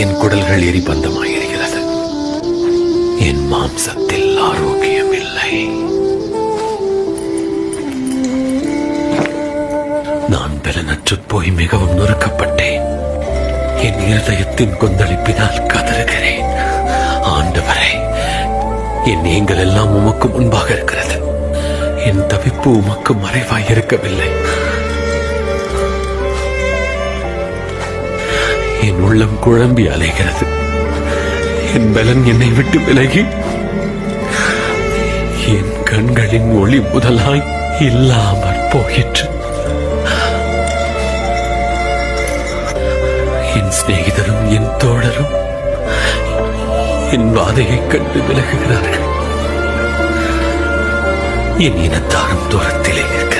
என் குடல்கள் எரிபந்தமாயிருக்கிறது என் மாம்சத்தில் ஆரோக்கியம் இல்லை. நான் பலனற்றுப் போய் மிகவும் நொறுக்கப்பட்டேன். என் இருதயத்தின் கொந்தளிப்பினால் கதறுகிறேன். ஆண்டவரை என் நீங்கள் எல்லாம் உமக்கு முன்பாக இருக்கிறது. என் தவிப்பு உமக்கு மறைவாய் இருக்கவில்லை என் உள்ளம் குழம்பி அலைகிறது. என் பலன் என்னை விட்டு விலகி என் கண்களின் ஒளி முதலாய் இல்லாமற் போயிற்று என் சிநேகிதரும் என் தோழரும் என் வாதையை கண்டு விலகுகிறார்கள். என் இனத்தாரும் தூரத்திலே இருக்கிறார்கள்